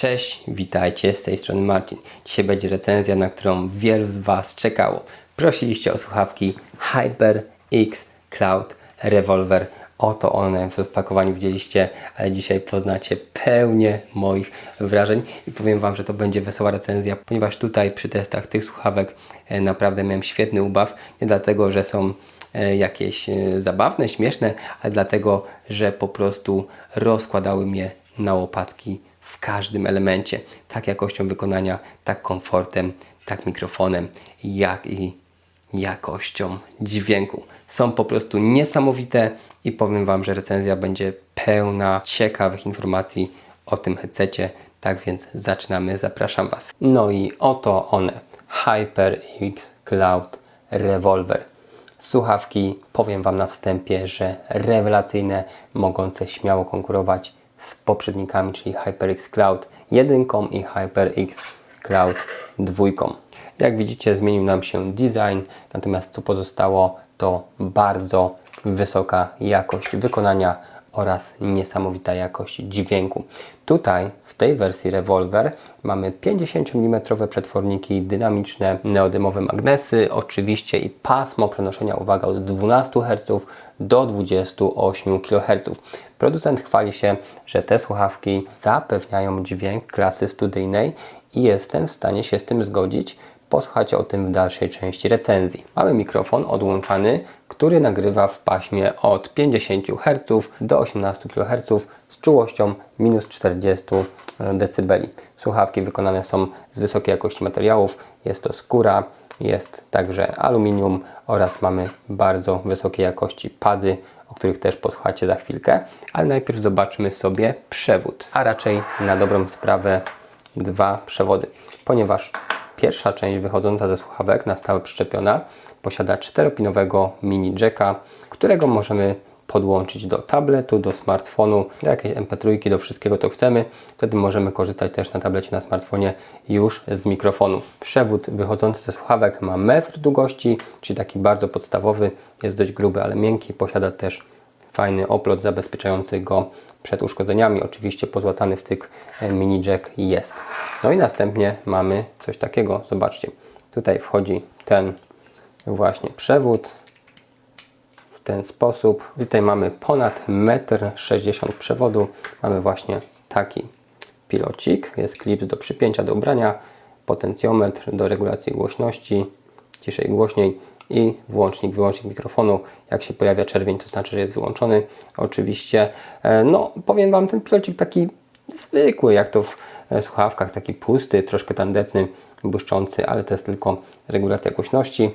Cześć, witajcie, z tej strony Marcin. Dzisiaj będzie recenzja, na którą wielu z Was czekało. Prosiliście o słuchawki HyperX Cloud Revolver. Oto one w rozpakowaniu widzieliście, ale dzisiaj poznacie pełnię moich wrażeń i powiem Wam, że to będzie wesoła recenzja, ponieważ tutaj przy testach tych słuchawek e, naprawdę miałem świetny ubaw. Nie dlatego, że są e, jakieś e, zabawne, śmieszne, ale dlatego, że po prostu rozkładały mnie na łopatki każdym elemencie, tak jakością wykonania, tak komfortem, tak mikrofonem, jak i jakością dźwięku. Są po prostu niesamowite i powiem Wam, że recenzja będzie pełna ciekawych informacji o tym headsetie. Tak więc zaczynamy, zapraszam Was. No i oto one, HyperX Cloud Revolver. Słuchawki, powiem Wam na wstępie, że rewelacyjne, mogące śmiało konkurować z poprzednikami, czyli HyperX Cloud 1 i HyperX Cloud 2. Jak widzicie, zmienił nam się design, natomiast co pozostało, to bardzo wysoka jakość wykonania oraz niesamowita jakość dźwięku. Tutaj w tej wersji Revolver mamy 50 mm przetworniki dynamiczne, neodymowe magnesy, oczywiście i pasmo przenoszenia, uwaga, od 12 Hz do 28 kHz. Producent chwali się, że te słuchawki zapewniają dźwięk klasy studyjnej i jestem w stanie się z tym zgodzić. Posłuchajcie o tym w dalszej części recenzji. Mamy mikrofon odłączany, który nagrywa w paśmie od 50 Hz do 18 kHz z czułością minus 40 dB. Słuchawki wykonane są z wysokiej jakości materiałów. Jest to skóra, jest także aluminium oraz mamy bardzo wysokiej jakości pady, o których też posłuchacie za chwilkę. Ale najpierw zobaczmy sobie przewód, a raczej na dobrą sprawę dwa przewody, ponieważ Pierwsza część wychodząca ze słuchawek na stałe przyczepiona posiada czteropinowego mini jacka, którego możemy podłączyć do tabletu, do smartfonu, do jakiejś MP3, do wszystkiego co chcemy. Wtedy możemy korzystać też na tablecie, na smartfonie już z mikrofonu. Przewód wychodzący ze słuchawek ma metr długości, czyli taki bardzo podstawowy, jest dość gruby, ale miękki, posiada też fajny oplot zabezpieczający go przed uszkodzeniami. Oczywiście pozłatany wtyk mini jack jest. No i następnie mamy coś takiego, zobaczcie. Tutaj wchodzi ten właśnie przewód w ten sposób. Tutaj mamy ponad 1,60 m przewodu. Mamy właśnie taki pilocik. Jest klip do przypięcia do ubrania, potencjometr do regulacji głośności, ciszej głośniej i włącznik, wyłącznik mikrofonu. Jak się pojawia czerwień, to znaczy, że jest wyłączony. Oczywiście, e, no powiem Wam, ten pilocik taki zwykły, jak to w e, słuchawkach, taki pusty, troszkę tandetny, błyszczący, ale to jest tylko regulacja głośności.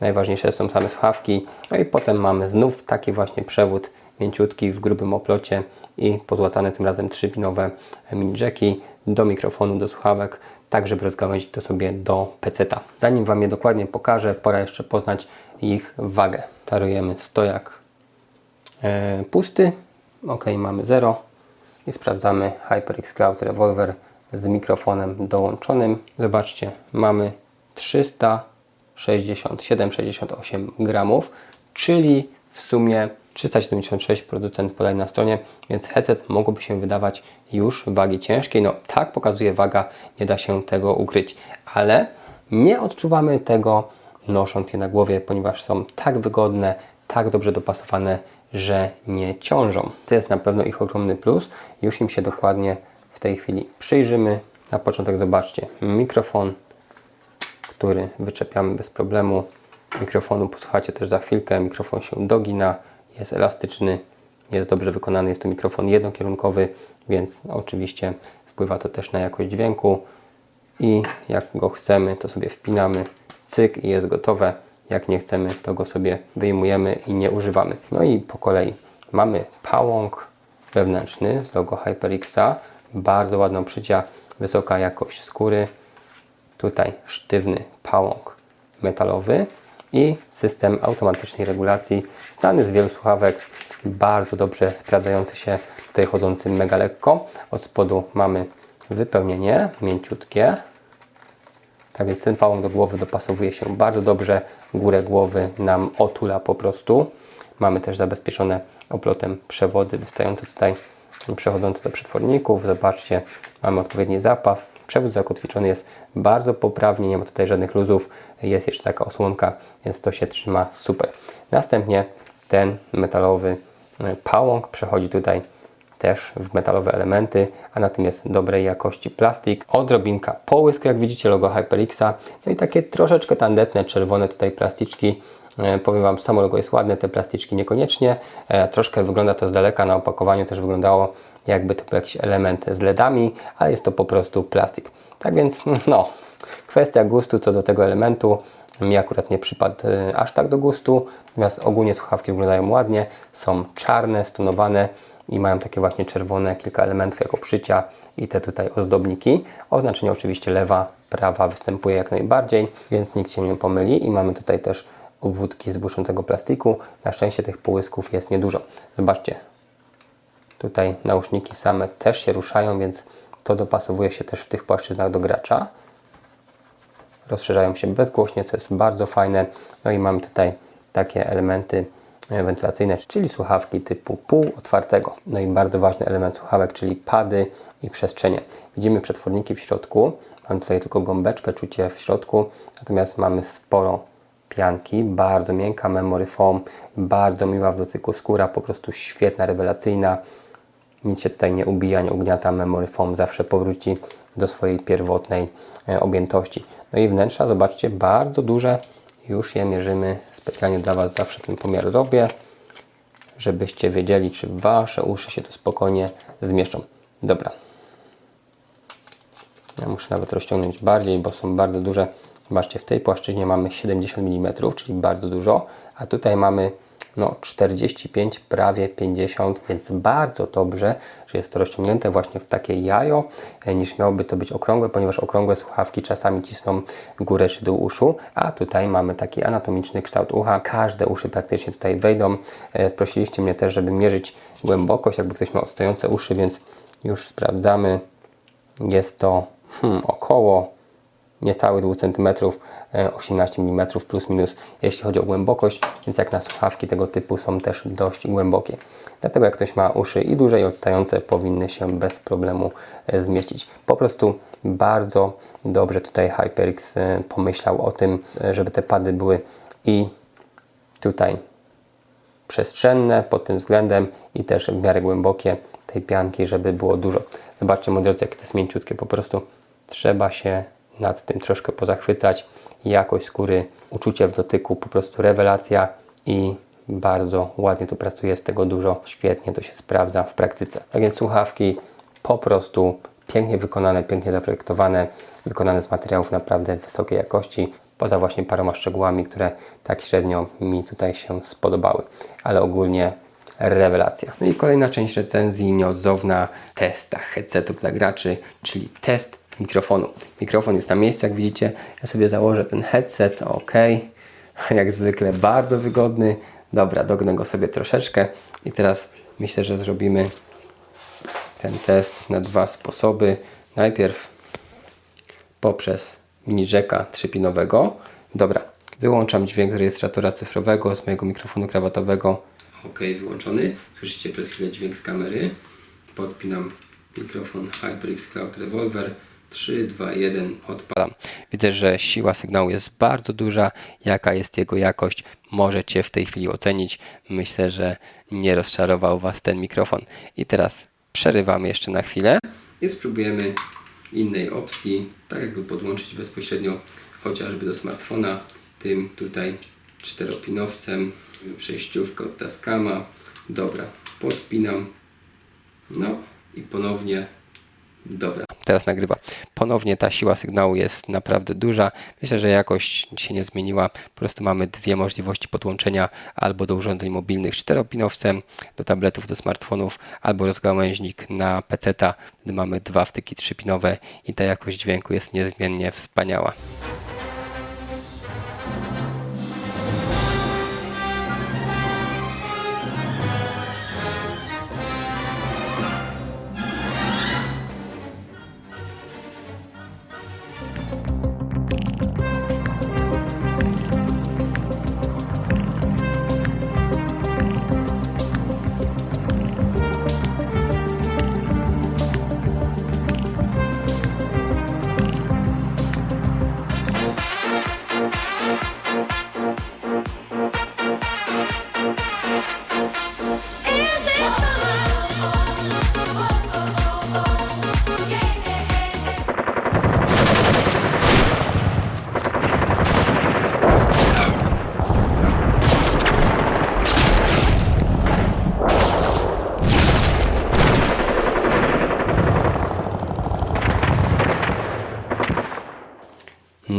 Najważniejsze są same słuchawki. No i potem mamy znów taki właśnie przewód mięciutki w grubym oplocie i pozłatane tym razem trzypinowe mini jacki do mikrofonu, do słuchawek tak żeby rozgałęzić to sobie do peceta. Zanim Wam je dokładnie pokażę, pora jeszcze poznać ich wagę. Tarujemy stojak e, pusty, ok, mamy 0 i sprawdzamy HyperX Cloud Revolver z mikrofonem dołączonym. Zobaczcie, mamy 367-68 gramów, czyli w sumie 376 producent podaje na stronie, więc headset mogłoby się wydawać już wagi ciężkiej. No tak pokazuje waga, nie da się tego ukryć, ale nie odczuwamy tego nosząc je na głowie, ponieważ są tak wygodne, tak dobrze dopasowane, że nie ciążą. To jest na pewno ich ogromny plus. Już im się dokładnie w tej chwili przyjrzymy. Na początek zobaczcie mikrofon, który wyczepiamy bez problemu. Mikrofonu posłuchacie też za chwilkę. Mikrofon się dogina jest elastyczny, jest dobrze wykonany, jest to mikrofon jednokierunkowy, więc oczywiście wpływa to też na jakość dźwięku i jak go chcemy, to sobie wpinamy, cyk i jest gotowe. Jak nie chcemy, to go sobie wyjmujemy i nie używamy. No i po kolei mamy pałąk wewnętrzny z logo HyperXa, bardzo ładną przycia, wysoka jakość skóry. Tutaj sztywny pałąk metalowy i system automatycznej regulacji, znany z wielu słuchawek, bardzo dobrze sprawdzający się, tutaj chodzący mega lekko. Od spodu mamy wypełnienie mięciutkie, tak więc ten pałąk do głowy dopasowuje się bardzo dobrze, górę głowy nam otula po prostu. Mamy też zabezpieczone oplotem przewody wystające tutaj przechodzące do przetworników. Zobaczcie, mamy odpowiedni zapas. Przewód zakotwiczony jest bardzo poprawnie, nie ma tutaj żadnych luzów. Jest jeszcze taka osłonka, więc to się trzyma super. Następnie ten metalowy e, pałąk przechodzi tutaj też w metalowe elementy, a na tym jest dobrej jakości plastik. Odrobinka połysku, jak widzicie, logo HyperXa. No i takie troszeczkę tandetne, czerwone tutaj plasticzki. E, powiem Wam, samo logo jest ładne, te plasticzki niekoniecznie. E, troszkę wygląda to z daleka, na opakowaniu też wyglądało jakby to był jakiś element z LEDami, ale jest to po prostu plastik. Tak więc, no, kwestia gustu co do tego elementu. Mi akurat nie przypadł e, aż tak do gustu, natomiast ogólnie słuchawki wyglądają ładnie, są czarne, stonowane i mają takie właśnie czerwone kilka elementów jako przycia i te tutaj ozdobniki. Oznaczenie oczywiście lewa, prawa występuje jak najbardziej, więc nikt się nie pomyli i mamy tutaj też obwódki z błyszczącego plastiku. Na szczęście tych połysków jest niedużo. Zobaczcie, tutaj nauszniki same też się ruszają, więc to dopasowuje się też w tych płaszczyznach do gracza. Rozszerzają się bezgłośnie, co jest bardzo fajne. No i mamy tutaj takie elementy e, wentylacyjne, czyli słuchawki typu pół otwartego. No i bardzo ważny element słuchawek, czyli pady i przestrzenie. Widzimy przetworniki w środku. Mam tutaj tylko gąbeczkę, czucie w środku, natomiast mamy sporo pianki, bardzo miękka memory foam, bardzo miła w dotyku skóra, po prostu świetna, rewelacyjna. Nic się tutaj nie ubija, nie ugniata, memory foam zawsze powróci do swojej pierwotnej e, objętości. No i wnętrza, zobaczcie, bardzo duże, już je mierzymy, specjalnie dla Was zawsze ten pomiar robię, żebyście wiedzieli, czy Wasze uszy się tu spokojnie zmieszczą. Dobra. Ja muszę nawet rozciągnąć bardziej, bo są bardzo duże. Zobaczcie, w tej płaszczyźnie mamy 70 mm, czyli bardzo dużo, a tutaj mamy no, 45, prawie 50, więc bardzo dobrze, że jest to rozciągnięte właśnie w takie jajo, e, niż miałoby to być okrągłe, ponieważ okrągłe słuchawki czasami cisną górę czy dół uszu, a tutaj mamy taki anatomiczny kształt ucha. Każde uszy praktycznie tutaj wejdą. E, prosiliście mnie też, żeby mierzyć głębokość, jakby ktoś miał odstające uszy, więc już sprawdzamy. Jest to hmm, około niecałych 2 cm, 18 mm plus minus, jeśli chodzi o głębokość, więc jak na słuchawki tego typu są też dość głębokie. Dlatego jak ktoś ma uszy i duże i odstające, powinny się bez problemu e, zmieścić. Po prostu bardzo dobrze tutaj HyperX e, pomyślał o tym, e, żeby te pady były i tutaj przestrzenne pod tym względem i też w miarę głębokie tej pianki, żeby było dużo. Zobaczcie moi drodzy, jakie to jest mięciutkie, po prostu trzeba się nad tym troszkę pozachwycać. Jakość skóry, uczucie w dotyku, po prostu rewelacja i bardzo ładnie tu pracuje, jest tego dużo, świetnie to się sprawdza w praktyce. Tak więc słuchawki po prostu pięknie wykonane, pięknie zaprojektowane, wykonane z materiałów naprawdę wysokiej jakości, poza właśnie paroma szczegółami, które tak średnio mi tutaj się spodobały, ale ogólnie rewelacja. No i kolejna część recenzji nieodzowna testa headsetów dla graczy, czyli test mikrofonu. Mikrofon jest na miejscu, jak widzicie. Ja sobie założę ten headset, ok. Jak zwykle bardzo wygodny. Dobra, dognę go sobie troszeczkę i teraz myślę, że zrobimy ten test na dwa sposoby. Najpierw poprzez mini jacka trzypinowego. Dobra, wyłączam dźwięk z rejestratora cyfrowego z mojego mikrofonu krawatowego. Ok, wyłączony. Słyszycie przez chwilę dźwięk z kamery. Podpinam mikrofon HyperX Cloud Revolver. 3, 2, 1, odpalam. Widzę, że siła sygnału jest bardzo duża. Jaka jest jego jakość, możecie w tej chwili ocenić. Myślę, że nie rozczarował Was ten mikrofon. I teraz przerywamy jeszcze na chwilę i spróbujemy innej opcji, tak jakby podłączyć bezpośrednio chociażby do smartfona tym tutaj czteropinowcem, przejściówkę od Tascama. Dobra, podpinam. No i ponownie Dobra, teraz nagrywa. Ponownie ta siła sygnału jest naprawdę duża. Myślę, że jakość się nie zmieniła. Po prostu mamy dwie możliwości podłączenia albo do urządzeń mobilnych czteropinowcem, do tabletów, do smartfonów, albo rozgałęźnik na PC-ta. Mamy dwa wtyki trzypinowe i ta jakość dźwięku jest niezmiennie wspaniała.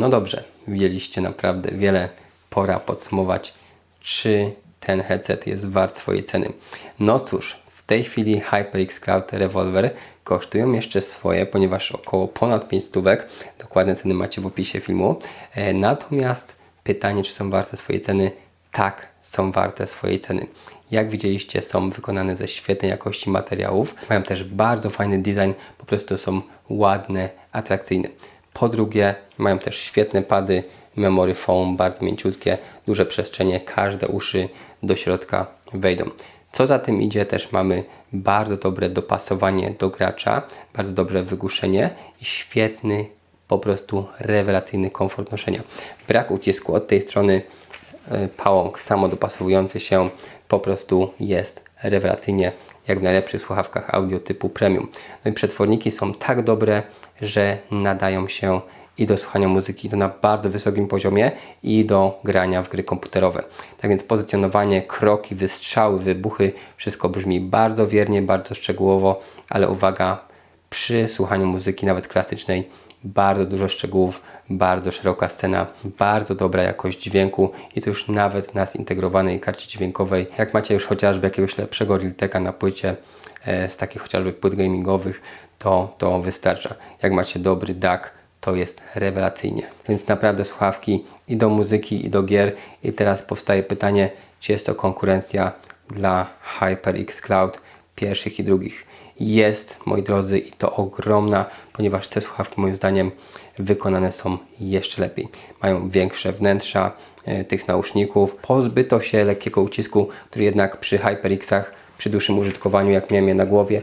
Dobrze, widzieliście naprawdę wiele. Pora podsumować, czy ten headset jest wart swojej ceny. No cóż, w tej chwili HyperX Cloud Revolver kosztują jeszcze swoje, ponieważ około ponad 5 stówek. Dokładne ceny macie w opisie filmu. E, Natomiast pytanie, czy są warte swojej ceny? Tak, są warte swojej ceny. Jak widzieliście, są wykonane ze świetnej jakości materiałów. Mają też bardzo fajny design, po prostu są ładne, atrakcyjne. Po drugie, mają też świetne pady, memory foam, bardzo mięciutkie, duże przestrzenie, każde uszy do środka wejdą. Co za tym idzie, też mamy bardzo dobre dopasowanie do gracza, bardzo dobre wygłuszenie i świetny, po prostu rewelacyjny komfort noszenia. Brak ucisku od tej strony e, pałąk samodopasowujący się po prostu jest rewelacyjnie jak w najlepszych słuchawkach audio typu premium. No i przetworniki są tak dobre, że nadają się i do słuchania muzyki to na bardzo wysokim poziomie i do grania w gry komputerowe. Tak więc pozycjonowanie, kroki, wystrzały, wybuchy, wszystko brzmi bardzo wiernie, bardzo szczegółowo, ale uwaga, przy słuchaniu muzyki, nawet klasycznej, bardzo dużo szczegółów, bardzo szeroka scena, bardzo dobra jakość dźwięku i to już nawet na zintegrowanej karcie dźwiękowej. Jak macie już chociażby jakiegoś lepszego Realteka na płycie e, z takich chociażby płyt gamingowych, to to wystarcza. Jak macie dobry DAC, to jest rewelacyjnie. Więc naprawdę słuchawki i do muzyki, i do gier. I teraz powstaje pytanie, czy jest to konkurencja dla HyperX Cloud pierwszych i drugich. Jest, moi drodzy, i to ogromna, ponieważ te słuchawki moim zdaniem wykonane są jeszcze lepiej. Mają większe wnętrza e, tych nauszników. Pozbyto się lekkiego ucisku, który jednak przy HyperXach, przy dłuższym użytkowaniu, jak miałem je na głowie,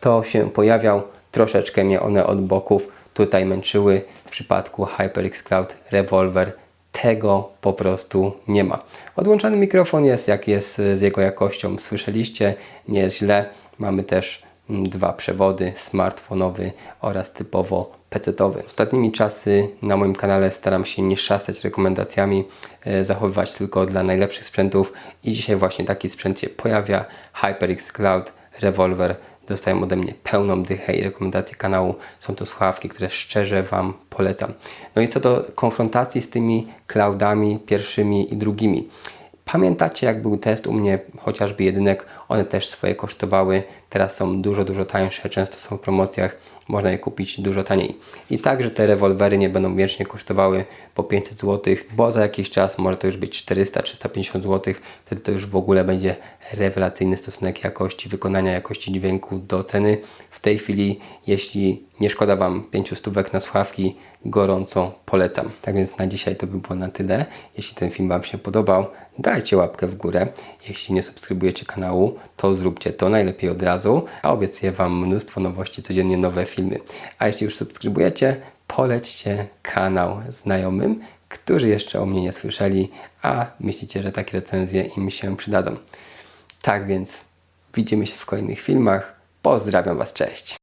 to się pojawiał. Troszeczkę mnie one od boków tutaj męczyły. W przypadku HyperX Cloud Revolver tego po prostu nie ma. Odłączany mikrofon jest jak jest z jego jakością. Słyszeliście, nie jest źle. Mamy też mm, dwa przewody, smartfonowy oraz typowo PC-towy. Ostatnimi czasy na moim kanale staram się nie szastać rekomendacjami, e, zachowywać tylko dla najlepszych sprzętów i dzisiaj właśnie taki sprzęt się pojawia. HyperX Cloud Revolver dostają ode mnie pełną dychę i rekomendacje kanału. Są to słuchawki, które szczerze Wam polecam. No i co do konfrontacji z tymi cloudami pierwszymi i drugimi. Pamiętacie, jak był test u mnie, chociażby jedynek, one też swoje kosztowały, teraz są dużo, dużo tańsze, często są w promocjach, można je kupić dużo taniej. I także te rewolwery nie będą wiecznie kosztowały po 500 zł, bo za jakiś czas może to już być 400-350 zł, wtedy to już w ogóle będzie rewelacyjny stosunek jakości wykonania, jakości dźwięku do ceny. W tej chwili, jeśli nie szkoda Wam 5 stówek na słuchawki, gorąco polecam. Tak więc na dzisiaj to by było na tyle. Jeśli ten film Wam się podobał, dajcie łapkę w górę. Jeśli nie subskrybujecie kanału, to zróbcie to najlepiej od razu, a obiecuję Wam mnóstwo nowości, codziennie nowe filmy. A jeśli już subskrybujecie, polećcie kanał znajomym, którzy jeszcze o mnie nie słyszeli, a myślicie, że takie recenzje im się przydadzą. Tak więc widzimy się w kolejnych filmach. Pozdrawiam Was, cześć!